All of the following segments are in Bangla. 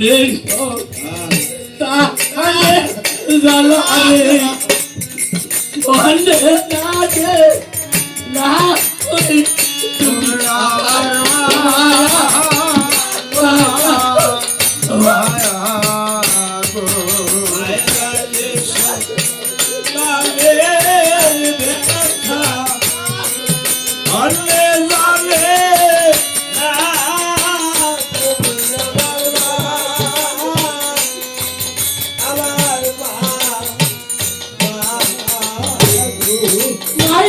بها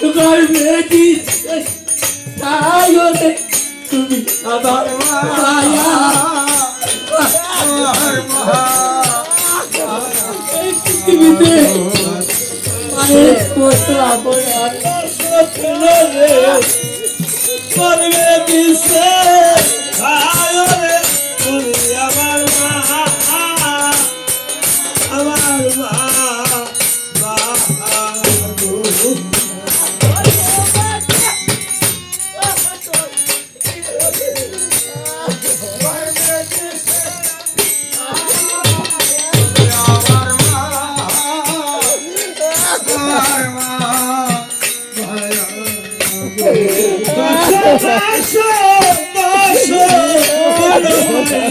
না ওই তুমি আমার নাই জানে তো তাহলে জানালে অনেক নাচে না ওই দশ মাস দশ গর্বে দিচ্ছে তাই ওরে তুমি আমার মায়া পৃথিবীতে অনেক কষ্ট আপন ছিল রে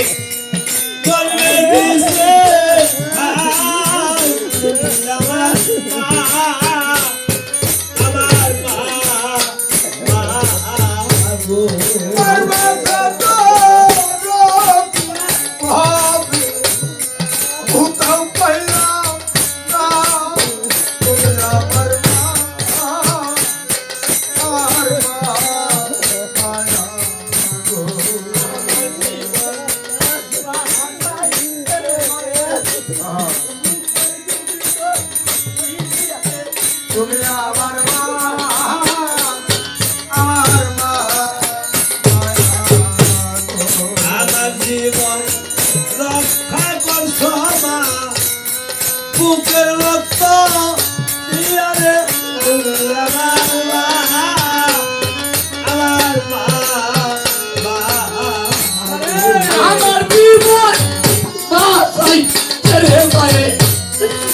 Yeah. তুমি আমার বুকের রক্ত দিয়ারে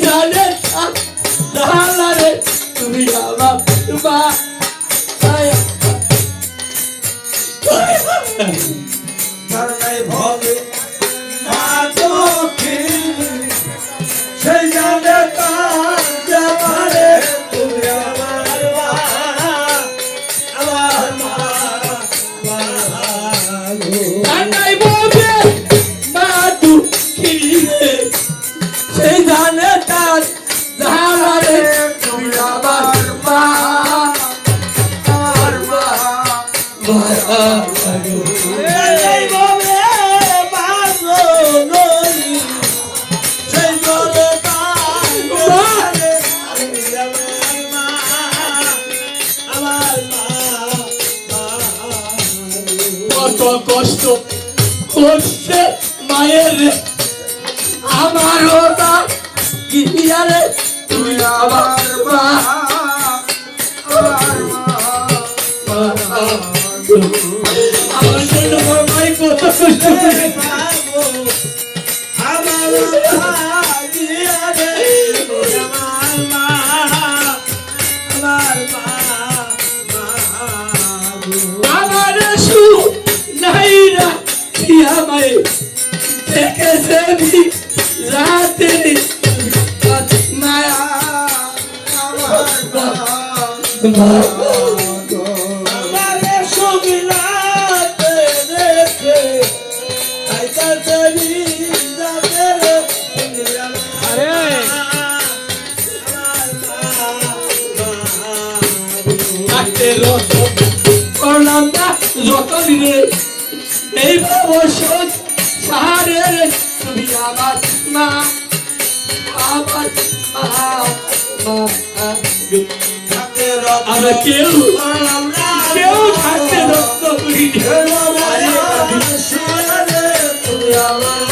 জানে দালারে তুমি আমার মা। মায়া ভবে কষ্ট করছে মায়ের। আমারও না গিয়ারে তুমি আমার মা। আমার মা। আমার জন্য মাই কত কষ্ট করে আমার সু নাই না থাকতে করলাম না যত দিনে এই অবশ্যই সাহারে তুমি আমার মা আমার মা। আমরা কেউ কেউ থাকতে রক্ত তুমি আমার